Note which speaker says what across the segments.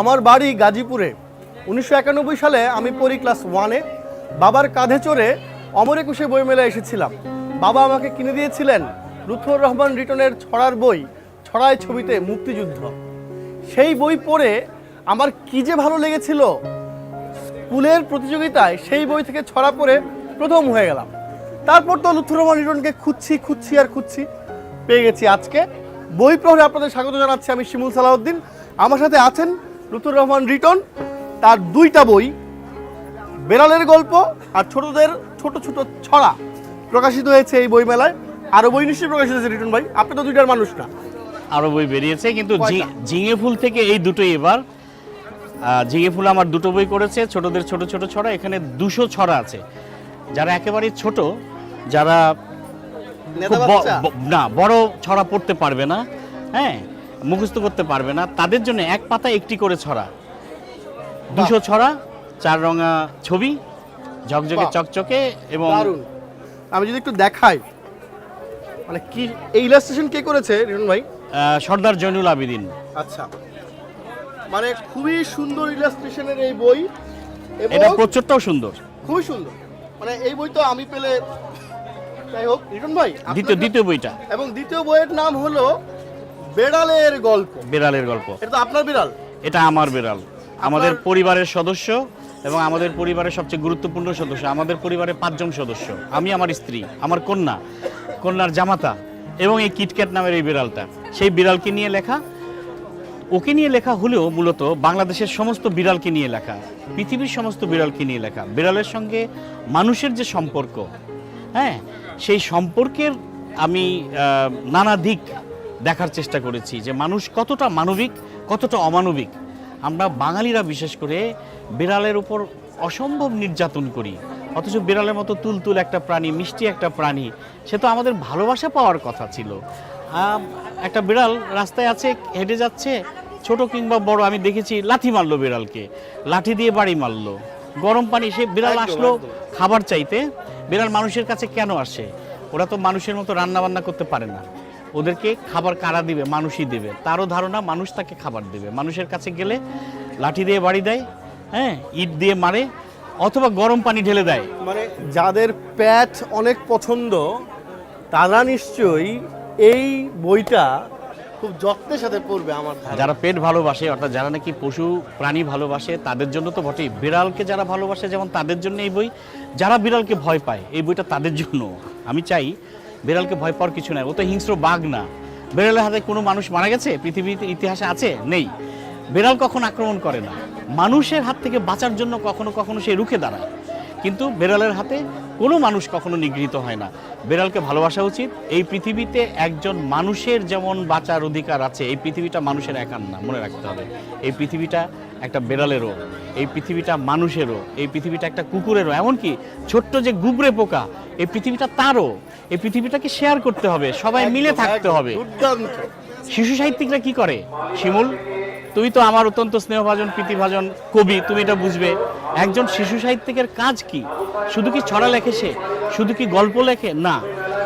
Speaker 1: আমার বাড়ি গাজীপুরে। উনিশশো একানব্বই সালে আমি পড়ি ক্লাস ওয়ানে। বাবার কাঁধে চড়ে অমর একুশে বইমেলায় এসেছিলাম। বাবা আমাকে কিনে দিয়েছিলেন লুথুর রহমান রিটনের ছড়ার বই, ছড়ায় ছবিতে মুক্তিযুদ্ধ। সেই বই পড়ে আমার কি যে ভালো লেগেছিল, স্কুলের প্রতিযোগিতায় সেই বই থেকে ছড়া পড়ে প্রথম হয়ে গেলাম। তারপর তো লুথুর রহমান রিটনকে খুঁজছি খুঁজছি আর খুঁজছি, পেয়ে গেছি আজকে। বই প্রহরে আপনাদের স্বাগত জানাচ্ছি আমি শিমুল সালাউদ্দিন। আমার সাথে আছেন লুথুর রহমান রিটন তার দুইটা বই বেড়ালের গল্প আর ছোটদের ছোট ছোট ছড়া প্রকাশিত হয়েছে এই বই মেলায় আরও বই নিশ্চয়ই প্রকাশিত হয়েছে রিটন ভাই। আপনি তো দুইটার মানুষ না।
Speaker 2: আরও বই বেরিয়েছে কিন্তু? ঝিঙে ফুল থেকে এই দুটোই এবার। ঝিঙে ফুল আমার দুটো বই করেছে ছোটদের ছোট ছোট ছড়া এখানে দুশো ছড়া আছে। যারা একেবারেই ছোট যারা না বড় ছড়া পড়তে পারবে না। হ্যাঁ মুখস্থ করতে পারবে না। তাদের জন্য এক পাতা একটি করে ছড়া। দুশো ছড়া চার রঙা ছবি ঝকঝকে চকচকে এবং
Speaker 1: দারুণ। আমি যদি একটু দেখাই মানে কি এই ইলাস্ট্রেশন কে করেছে রিটন ভাই?
Speaker 2: সর্দার জয়নুল আবেদিন।
Speaker 1: আচ্ছা। মানে খুবই সুন্দর ইলাস্ট্রেশনের এই বই
Speaker 2: এটা প্রচুরটাও সুন্দর।
Speaker 1: খুবই সুন্দর। মানে এই বই তো আমি পেলে যাই হোক রিটন ভাই
Speaker 2: দ্বিতীয় দ্বিতীয় বইটা।
Speaker 1: এবং দ্বিতীয় বইয়ের নাম হলো বেড়ালের গল্প।
Speaker 2: বিড়ালের গল্প।
Speaker 1: এটা তো আপনার বিড়াল?
Speaker 2: এটা আমার বিড়াল। আমাদের পরিবারের সদস্য এবং আমাদের পরিবারের সবচেয়ে গুরুত্বপূর্ণ সদস্য। আমাদের পরিবারে পাঁচজন সদস্য। আমি আমার স্ত্রী আমার কন্যা কন্যার জামাতা এবং এই কিটক্যাট নামের এই বিড়ালটা। সেই বিড়ালকে নিয়ে লেখা ওকে নিয়ে লেখা হলেও মূলত বাংলাদেশের সমস্ত বিড়ালকে নিয়ে লেখা পৃথিবীর সমস্ত বিড়ালকে নিয়ে লেখা। বিড়ালের সঙ্গে মানুষের যে সম্পর্ক হ্যাঁ সেই সম্পর্কের আমি নানা দিক দেখার চেষ্টা করেছি যে মানুষ কতটা মানবিক কতটা অমানবিক। আমরা বাঙালিরা বিশেষ করে বিড়ালের উপর অসম্ভব নির্যাতন করি। অথচ বিড়ালের মতো তুলতুল একটা প্রাণী মিষ্টি একটা প্রাণী সে তো আমাদের ভালোবাসা পাওয়ার কথা ছিল। একটা বিড়াল রাস্তায় আছে হেঁটে যাচ্ছে ছোট কিংবা বড় আমি দেখেছি লাথি মারলো বিড়ালকে। লাঠি দিয়ে বাড়ি মারলো। গরম পানি সে বিড়াল আসলো খাবার চাইতে। বিড়াল মানুষের কাছে কেন আসে? ওরা তো মানুষের মতো রান্না বান্না করতে পারে না। ওদেরকে খাবার কারা দিবে? মানুষই দেবে। তারও ধারণা মানুষ তাকে খাবার দেবে। মানুষের কাছে গেলে লাঠি দিয়ে বাড়ি দেয় হ্যাঁ ইট দিয়ে মারে অথবা গরম পানি ঢেলে দেয়।
Speaker 1: মানে যাদের প্যাট অনেক পছন্দ তারা নিশ্চয়ই এই বইটা খুব যত্নের সাথে পড়বে আমার
Speaker 2: যারা পেট ভালোবাসে অর্থাৎ যারা নাকি পশু প্রাণী ভালোবাসে তাদের জন্য তো বটেই। বিড়ালকে যারা ভালোবাসে যেমন তাদের জন্য এই বই যারা বিড়ালকে ভয় পায় এই বইটা তাদের জন্য। আমি চাই বিড়ালকে ভয় পাওয়ার কিছু নাই। ও তো হিংস্র বাঘ না। বিড়ালের হাতে কোনো মানুষ মারা গেছে? পৃথিবীতে ইতিহাসে আছে? নেই। বিড়াল কখন আক্রমণ করে না? মানুষের হাত থেকে বাঁচার জন্য কখনো কখনো সে রুখে দাঁড়ায়। কিন্তু বেড়ালের হাতে কোনো মানুষ কখনো নিগৃহীত হয় না। বেড়ালকে ভালোবাসা উচিত। এই পৃথিবীতে একজন মানুষের যেমন বাঁচার অধিকার আছে এই পৃথিবীটা মানুষের একার না মনে রাখতে হবে। এই পৃথিবীটা একটা বেড়ালেরও এই পৃথিবীটা মানুষেরও এই পৃথিবীটা একটা কুকুরেরও এমনকি ছোট্ট যে গুবরে পোকা এই পৃথিবীটা তারও। এই পৃথিবীটাকে শেয়ার করতে হবে সবাই মিলে থাকতে হবে। শিশু সাহিত্যিকরা কি করে? শিমুল তুমি তো আমার অত্যন্ত স্নেহভাজন, প্রীতিভাজন কবি, তুমি এটা বুঝবে। একজন শিশু সাহিত্যিকের কাজ কি? শুধু কি ছড়া লেখে সে? শুধু কি গল্প লেখে? না।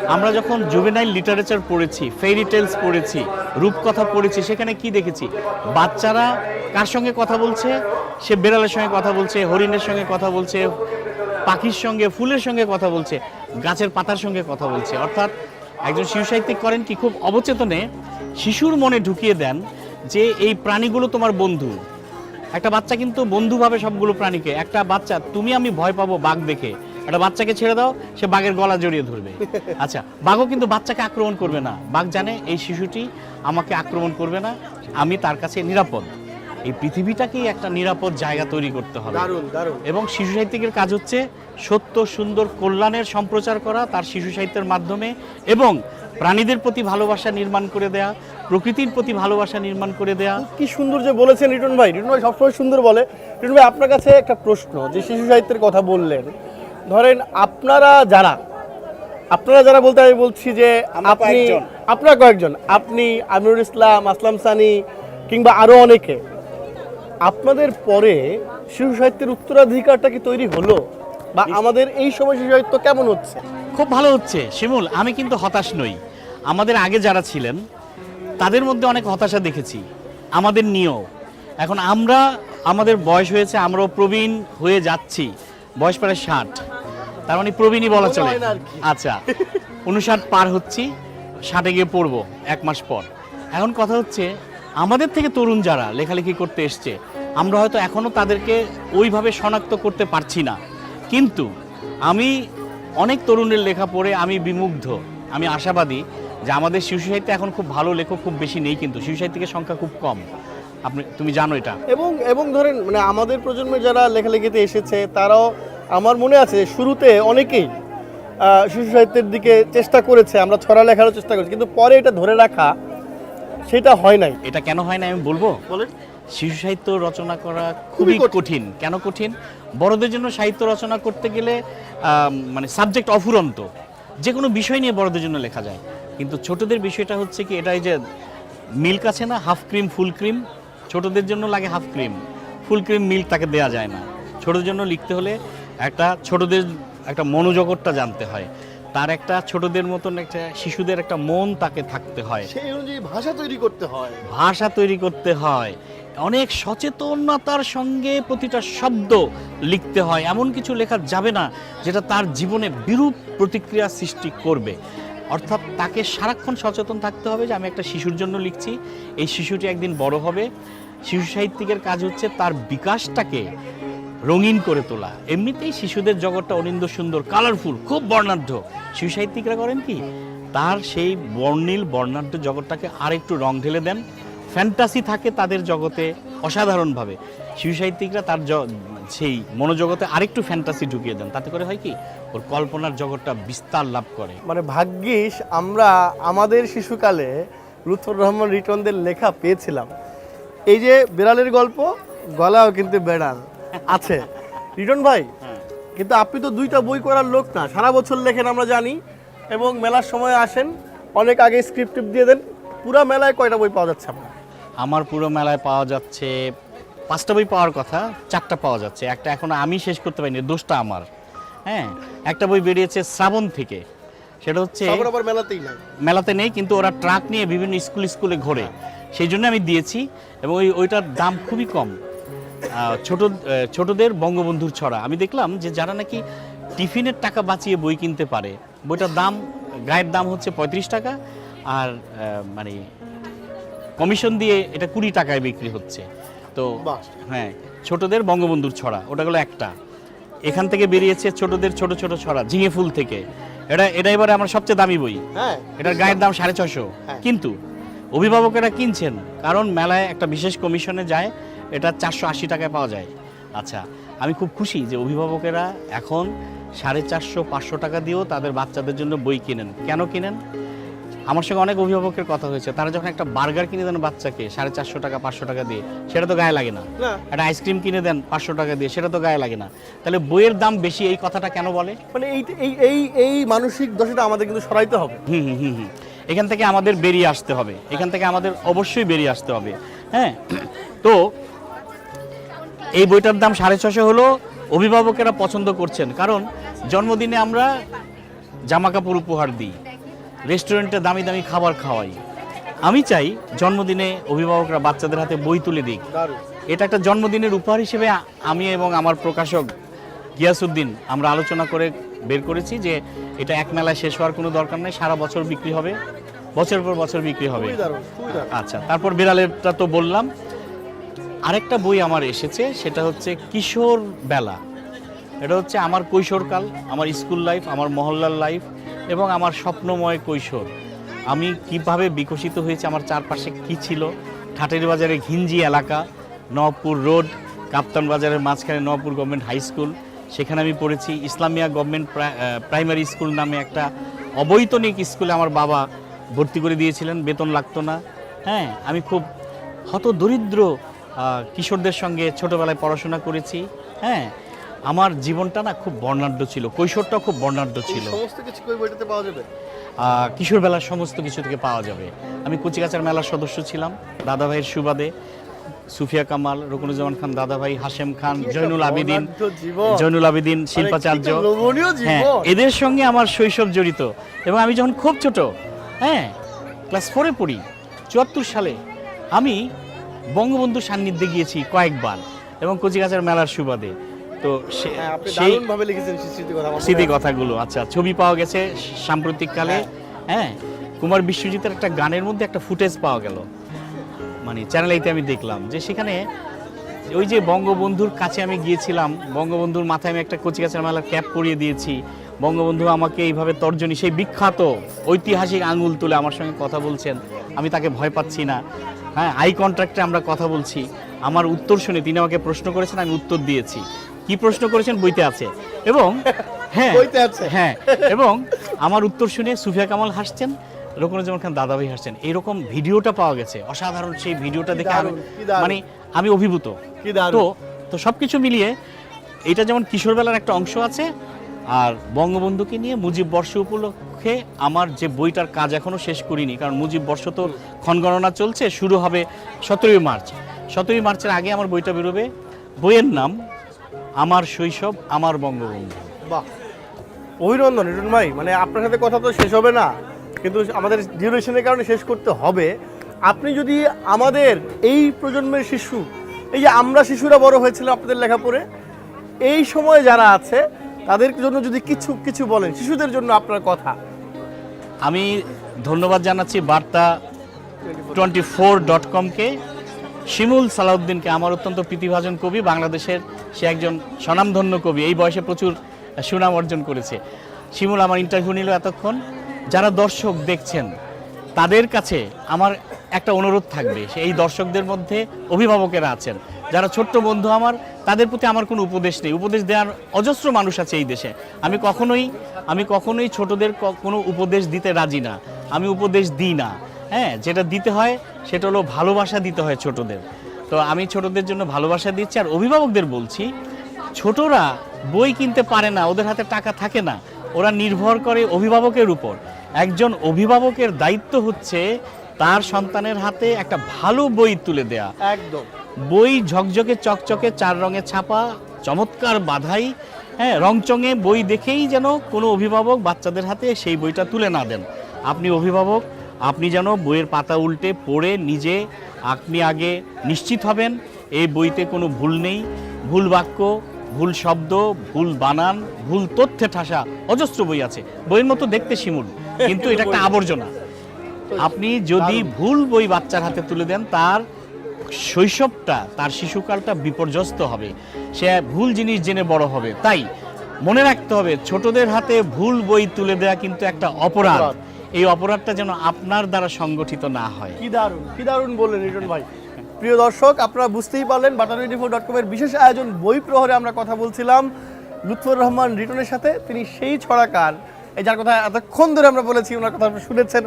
Speaker 2: আমরা যখন জুবেনাইল লিটারেচার পড়েছি ফেরি টেলস পড়েছি, রূপকথা পড়েছি, সেখানে কি দেখেছি? বাচ্চারা কার সঙ্গে কথা বলছে? সে বেড়ালের সঙ্গে কথা বলছে, হরিণের সঙ্গে কথা বলছে, পাখির সঙ্গে, ফুলের সঙ্গে কথা বলছে, গাছের পাতার সঙ্গে কথা বলছে। অর্থাৎ একজন শিশু সাহিত্যিক করেন কি? খুব অবচেতনে শিশুর মনে ঢুকিয়ে দেন যে এই প্রাণীগুলো তোমার বন্ধু। একটা বাচ্চা কিন্তু বন্ধু ভাবে সবগুলো প্রাণীকে। একটা বাচ্চা তুমি আমি ভয় পাবো বাঘ দেখে। একটা বাচ্চাকে ছেড়ে দাও সে বাঘের গলা জড়িয়ে ধরবে। আচ্ছা বাঘও কিন্তু বাচ্চাকে আক্রমণ করবে না। বাঘ জানে এই শিশুটি আমাকে আক্রমণ করবে না আমি তার কাছে নিরাপদ। এই পৃথিবীটাকেই একটা নিরাপদ জায়গা তৈরি করতে হবে। এবং শিশু সাহিত্যিকের কাজ হচ্ছে সত্য সুন্দর কল্যাণের সম্প্রচার করা তার শিশু সাহিত্যের মাধ্যমে। এবং প্রাণীদের প্রতি ভালোবাসা নির্মাণ করে দেয়া প্রকৃতির প্রতি ভালোবাসা নির্মাণ করে দেয়া।
Speaker 1: কি সুন্দর যে বলেছেন রিটন ভাই। রিটন ভাই সবসময় সুন্দর বলে। রিটন ভাই আপনার কাছে একটা প্রশ্ন যে শিশু সাহিত্যের কথা বললেন। ধরেন আপনারা যারা আপনারা যারা বলতে আমি বলছি যে আপনি। আপনারা কয়েকজন। আপনি আমিরুল ইসলাম আসলাম সানি কিংবা আরও অনেকে। আপনাদের পরে শিশু সাহিত্যের উত্তরাধিকারটা কি তৈরি হলো? বা আমাদের এই সময় শিশু সাহিত্য কেমন হচ্ছে?
Speaker 2: খুব ভালো হচ্ছে। শিমুল আমি কিন্তু হতাশ নই। আমাদের আগে যারা ছিলেন তাদের মধ্যে অনেক হতাশা দেখেছি। আমাদের নিয়েও। এখন আমরা আমাদের বয়স হয়েছে আমরাও প্রবীণ হয়ে যাচ্ছি। বয়স প্রায় ষাট। তার মানে প্রবীণই বলা চলে। আচ্ছা উনষাট পার হচ্ছি ষাটে গিয়ে পড়ব এক মাস পর। এখন কথা হচ্ছে আমাদের থেকে তরুণ যারা লেখালেখি করতে এসছে আমরা হয়তো এখনও তাদেরকে ওইভাবে শনাক্ত করতে পারছি না। কিন্তু আমি অনেক তরুণের লেখা পড়ে আমি বিমুগ্ধ আমি আশাবাদী যে আমাদের শিশু সাহিত্যে এখন খুব ভালো লেখক খুব বেশি নেই কিন্তু শিশু সাহিত্যিকের সংখ্যা খুব কম। আপনি তুমি জানো এটা।
Speaker 1: এবং এবং ধরেন মানে আমাদের প্রজন্মের যারা লেখালেখিতে এসেছে তারাও আমার মনে আছে শুরুতে অনেকেই শিশু সাহিত্যের দিকে চেষ্টা করেছে আমরা ছড়া লেখারও চেষ্টা করেছি কিন্তু পরে এটা ধরে রাখা সেটা হয় নাই।
Speaker 2: এটা কেন হয় না আমি বলব?
Speaker 1: বলেন।
Speaker 2: শিশু সাহিত্য রচনা করা
Speaker 1: খুবই কঠিন।
Speaker 2: কঠিন। কেন কঠিন? বড়দের জন্য সাহিত্য রচনা করতে গেলে মানে সাবজেক্ট অফুরন্ত। যে কোনো বিষয় নিয়ে বড়দের জন্য লেখা যায়। কিন্তু ছোটদের বিষয়টা হচ্ছে কি এটাই যে মিল্ক আছে না হাফ ক্রিম ফুল ক্রিম ছোটদের জন্য লাগে half cream full cream milk তাকে দেয়া যায় না। ছোটদের জন্য লিখতে হলে একটা ছোটদের একটা মনোজগৎটা জানতে হয়। তার একটা ছোটদের মতন একটা শিশুদের একটা মন তাকে থাকতে হয়।
Speaker 1: সেই অনুযায়ী ভাষা তৈরি করতে হয়।
Speaker 2: ভাষা তৈরি করতে হয়। অনেক সচেতনতার সঙ্গে প্রতিটা শব্দ লিখতে হয়। এমন কিছু লেখা যাবে না যেটা তার জীবনে বিরূপ প্রতিক্রিয়া সৃষ্টি করবে। অর্থাৎ তাকে সারাক্ষণ সচেতন থাকতে হবে যে আমি একটা শিশুর জন্য লিখছি। এই শিশুটি একদিন বড় হবে। শিশু সাহিত্যিকের কাজ হচ্ছে তার বিকাশটাকে রঙিন করে তোলা। এমনিতেই শিশুদের জগৎটা অনিন্দ সুন্দর কালারফুল খুব বর্ণাঢ্য। শিশু সাহিত্যিকরা করেন কি? তার সেই বর্ণিল, বর্ণাঢ্য জগৎটাকে আরেকটু রং ঢেলে দেন। ফ্যান্টাসি থাকে তাদের জগতে অসাধারণভাবে। শিশু সাহিত্যিকরা তার সেই মনোজগতে আরেকটু ফ্যান্টাসি ঢুকিয়ে দেন। তাতে করে হয় কি ওর কল্পনার জগৎটা বিস্তার লাভ করে।
Speaker 1: মানে ভাগ্যিস আমরা আমাদের শিশুকালে লুৎফর রহমান রিটনদের লেখা পেয়েছিলাম। এই যে বিড়ালের গল্প গলাও কিন্তু বেড়াল আছে। রিটন ভাই কিন্তু আপনি তো দুইটা বই করার লোক না। সারা বছর লেখেন আমরা জানি এবং মেলার সময় আসেন অনেক আগে স্ক্রিপ্ট দিয়ে দেন। পুরা মেলায় কয়টা বই পাওয়া যাচ্ছে আপনার?
Speaker 2: আমার পুরো মেলায় পাওয়া যাচ্ছে পাঁচটা বই পাওয়ার কথা চারটা পাওয়া যাচ্ছে। একটা এখনও আমি শেষ করতে পারিনি দোষটা আমার। হ্যাঁ একটা বই বেরিয়েছে শ্রাবণ থেকে। সেটা হচ্ছে মেলাতে নেই কিন্তু ওরা ট্রাক নিয়ে বিভিন্ন স্কুল স্কুলে ঘোরে। সেই জন্য আমি দিয়েছি এবং ওই ওইটার দাম খুবই কম। ছোট ছোটদের বঙ্গবন্ধুর ছড়া। আমি দেখলাম যে যারা নাকি টিফিনের টাকা বাঁচিয়ে বই কিনতে পারে বইটার দাম গায়ের দাম হচ্ছে পঁয়ত্রিশ টাকা আর মানে কমিশন দিয়ে এটা কুড়ি টাকায় বিক্রি হচ্ছে। তো হ্যাঁ ছোটদের বঙ্গবন্ধুর ছড়া ওটা হলো একটা। এখান থেকে বেরিয়েছে ছোটদের ছোট ছোট ছড়া ঝিঙে ফুল থেকে। এটা এটা এবারে আমার সবচেয়ে দামি বই।
Speaker 1: হ্যাঁ।
Speaker 2: এটার গায়ের দাম সাড়ে ছশো
Speaker 1: হ্যাঁ।
Speaker 2: কিন্তু অভিভাবকেরা কিনছেন কারণ মেলায় একটা বিশেষ কমিশনে যায় এটা চারশো আশি টাকায় পাওয়া যায়। আচ্ছা আমি খুব খুশি যে অভিভাবকেরা এখন সাড়ে চারশো পাঁচশো টাকা দিয়েও তাদের বাচ্চাদের জন্য বই কিনেন। কেন কিনেন? আমার সঙ্গে অনেক অভিভাবকের কথা হয়েছে। তারা যখন একটা বার্গার কিনে দেন বাচ্চাকে সাড়ে চারশো টাকা পাঁচশো টাকা দিয়ে সেটা তো গায়ে লাগে না। একটা আইসক্রিম কিনে দেন পাঁচশো টাকা দিয়ে সেটা তো গায়ে লাগে না। তাহলে বইয়ের দাম বেশি এই কথাটা কেন বলে?
Speaker 1: মানে এই এই এই এই মানসিক দশাটা আমাদের কিন্তু সরাইতে হবে।
Speaker 2: হুম হুম হুম হুম। এখান থেকে আমাদের বেরিয়ে আসতে হবে। এখান থেকে আমাদের অবশ্যই বেরিয়ে আসতে হবে। হ্যাঁ? তো এই বইটার দাম সাড়ে ছশো হলো অভিভাবকেরা পছন্দ করছেন। কারণ জন্মদিনে আমরা জামা কাপড় উপহার দিই। রেস্টুরেন্টে দামি দামি খাবার খাওয়াই। আমি চাই জন্মদিনে অভিভাবকরা বাচ্চাদের হাতে বই তুলে দিক। এটা একটা জন্মদিনের উপহার হিসেবে আমি এবং আমার প্রকাশক গিয়াসুদ্দিন আমরা আলোচনা করে বের করেছি যে এটা এক মেলায় শেষ হওয়ার কোনো দরকার নেই সারা বছর বিক্রি হবে বছরের পর বছর বিক্রি হবে। আচ্ছা তারপর বিড়ালেরটা তো বললাম। আরেকটা বই আমার এসেছে সেটা হচ্ছে কিশোর বেলা এটা হচ্ছে আমার কৈশোরকাল আমার স্কুল লাইফ আমার মহল্লার লাইফ এবং আমার স্বপ্নময় কৈশোর। আমি কীভাবে বিকশিত হয়েছে, আমার চারপাশে কি ছিল? ঠাটের বাজারে ঘিঞ্জি এলাকা, নবপুর রোড, কাপ্তান বাজারের মাঝখানে নবপুর গভর্নমেন্ট হাই স্কুল। সেখানে আমি পড়েছি ইসলামিয়া গভর্নমেন্ট প্রাইমারি স্কুল নামে একটা অবৈতনিক স্কুলে আমার বাবা ভর্তি করে দিয়েছিলেন, বেতন লাগতো না। হ্যাঁ আমি খুব হত দরিদ্র কিশোরদের সঙ্গে ছোটোবেলায় পড়াশোনা করেছি। হ্যাঁ আমার জীবনটা না খুব বর্ণাঢ্য ছিল কৈশোরটা খুব বর্ণাঢ্য ছিল।
Speaker 1: সমস্ত কিছু কই বইটাতে পাওয়া যাবে?
Speaker 2: কিশোর বেলার সমস্ত কিছু থেকে পাওয়া যাবে। আমি কচিকাচার মেলার সদস্য ছিলাম দাদাভাইয়ের সুবাদে। সুফিয়া কামাল রকুনুজ্জামান খান দাদাভাই হাশেম খান জয়নুল আবেদিন জয়নুল আবেদিন শিল্পাচার্য। হ্যাঁ এদের সঙ্গে আমার শৈশব জড়িত এবং আমি যখন খুব ছোট হ্যাঁ ক্লাস ফোরে পড়ি চুয়াত্তর সালে আমি বঙ্গবন্ধু সান্নিধ্যে গিয়েছি কয়েকবার এবং কচিকাচার মেলার সুবাদে। তো সে-
Speaker 1: হ্যাঁ
Speaker 2: সেই
Speaker 1: ভাবে লিখেছেন স্মৃতি কথা
Speaker 2: স্মৃতি কথাগুলো। আচ্ছা ছবি পাওয়া গেছে সাম্প্রতিককালে। হ্যাঁ। কুমার বিশ্বজিতের একটা গানের মধ্যে একটা ফুটেজ পাওয়া গেল। মানে চ্যানেল এইতে আমি দেখলাম যে সেখানে ওই যে বঙ্গবন্ধুর কাছে আমি গিয়েছিলাম বঙ্গবন্ধুর মাথায় আমি একটা কচিকাচার মেলার ক্যাপ পরিয়ে দিয়েছি। বঙ্গবন্ধু আমাকে এইভাবে তর্জনী সেই বিখ্যাত ঐতিহাসিক আঙুল তুলে আমার সঙ্গে কথা বলছেন। আমি তাকে ভয় পাচ্ছি না। হ্যাঁ আই কন্ট্রাক্টে আমরা কথা বলছি। আমার উত্তর শুনে তিনি আমাকে প্রশ্ন করেছেন আমি উত্তর দিয়েছি। কি প্রশ্ন করেছেন বইতে আছে এবং হ্যাঁ
Speaker 1: বইতে আছে।
Speaker 2: হ্যাঁ এবং আমার উত্তর শুনে সুফিয়া কামাল হাসছেন রকুনুজ্জামান খান দাদাভাই হাসছেন এরকম ভিডিওটা পাওয়া গেছে অসাধারণ সেই ভিডিওটা দেখে আমি। মানে আমি অভিভূত। তো তো সবকিছু মিলিয়ে এটা যেমন কিশোরবেলার একটা অংশ আছে আর বঙ্গবন্ধুকে নিয়ে মুজিব বর্ষ উপলক্ষে আমার যে বইটার কাজ এখনও শেষ করিনি কারণ মুজিব বর্ষ তো ক্ষণগণনা চলছে শুরু হবে সতেরোই মার্চ সতেরোই মার্চের আগে আমার বইটা বেরোবে বইয়ের নাম আমার শৈশব আমার বঙ্গবন্ধু।
Speaker 1: বাহ। অভিনন্দন রিটন ভাই। মানে আপনার সাথে কথা তো শেষ হবে না কিন্তু আমাদের ডিউরেশনের কারণে শেষ করতে হবে। আপনি যদি আমাদের এই প্রজন্মের শিশু এই যে আমরা শিশুরা বড় হয়েছিলাম আপনাদের লেখা পড়ে এই সময়ে যারা আছে তাদের জন্য যদি কিছু কিছু বলেন শিশুদের জন্য আপনার কথা।
Speaker 2: আমি ধন্যবাদ জানাচ্ছি বার্তা টোয়েন্টি ফোর ডট কমকে শিমুল সালাউদ্দিনকে আমার অত্যন্ত প্রীতিভাজন কবি বাংলাদেশের সে একজন স্বনামধন্য কবি। এই বয়সে প্রচুর সুনাম অর্জন করেছে। শিমুল, আমার ইন্টারভিউ নিল এতক্ষণ। যারা দর্শক দেখছেন, তাদের কাছে আমার একটা অনুরোধ থাকবে। এই দর্শকদের মধ্যে অভিভাবকেরা আছেন। যারা ছোট্ট বন্ধু আমার, তাদের প্রতি আমার কোনো উপদেশ নেই। উপদেশ দেওয়ার অজস্র মানুষ আছে এই দেশে। আমি কখনোই আমি কখনোই ছোটদের কোনো উপদেশ দিতে রাজি না। আমি উপদেশ দিই না। হ্যাঁ যেটা দিতে হয়, সেটা হলো ভালোবাসা দিতে হয় ছোটদের। তো আমি ছোটদের জন্য ভালোবাসা দিচ্ছি আর অভিভাবকদের বলছি ছোটরা বই কিনতে পারে না ওদের হাতে টাকা থাকে না। ওরা নির্ভর করে অভিভাবকের উপর। একজন অভিভাবকের দায়িত্ব হচ্ছে তার সন্তানের হাতে একটা ভালো বই তুলে দেয়া।
Speaker 1: একদম।
Speaker 2: বই ঝকঝকে চকচকে চার রঙে ছাপা চমৎকার বাধাই হ্যাঁ রংচঙে বই দেখেই যেন কোনো অভিভাবক বাচ্চাদের হাতে সেই বইটা তুলে না দেন। আপনি অভিভাবক আপনি যেন বইয়ের পাতা উল্টে পড়ে নিজে আপনি আগে নিশ্চিত হবেন এই বইতে কোনো ভুল নেই। ভুল বাক্য ভুল শব্দ ভুল বানান ভুল তথ্যে ঠাসা অজস্র বই আছে। বইয়ের মতো দেখতে শিমুল কিন্তু এটা একটা আবর্জনা। আপনি যদি ভুল বই বাচ্চার হাতে তুলে দেন তার শৈশবটা তার শিশুকালটা বিপর্যস্ত হবে। সে ভুল জিনিস জেনে বড় হবে। তাই মনে রাখতে হবে ছোটদের হাতে ভুল বই তুলে দেওয়া কিন্তু একটা অপরাধ।
Speaker 1: অপরাধ।
Speaker 2: এই অপরাধটা যেন আপনার দ্বারা সংগঠিত না হয়।
Speaker 1: কি দারুণ কি দারুণ বললেন রিটন ভাই। প্রিয় দর্শক আপনারা বুঝতেই পারলেন বাটা টোয়েন্টি ফোর ডট কমের বিশেষ আয়োজন বই প্রহরে আমরা কথা বলছিলাম। লুৎফর রহমান রিটনের সাথে তিনি সেই ছড়াকার। এই যার কথা এতক্ষণ ধরে আমরা বলেছি ওনার কথা শুনেছেন।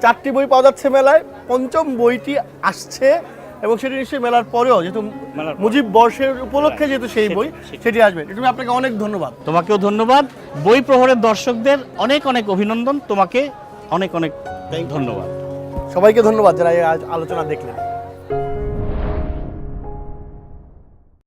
Speaker 1: চারটি বই পাওয়া যাচ্ছে মেলায় পঞ্চম বইটি আসছে এবং সেটি নিশ্চয়ই মেলার পরেও যেহেতু মুজিব বর্ষের উপলক্ষে যেহেতু সেই বই
Speaker 2: সেটি-
Speaker 1: আসবে। রিটন আপনাকে অনেক ধন্যবাদ।
Speaker 2: তোমাকেও ধন্যবাদ। বই প্রহরের দর্শকদের অনেক অনেক অভিনন্দন। তোমাকে অনেক অনেক ধন্যবাদ।
Speaker 1: সবাইকে ধন্যবাদ যারা এই আলোচনা দেখলেন।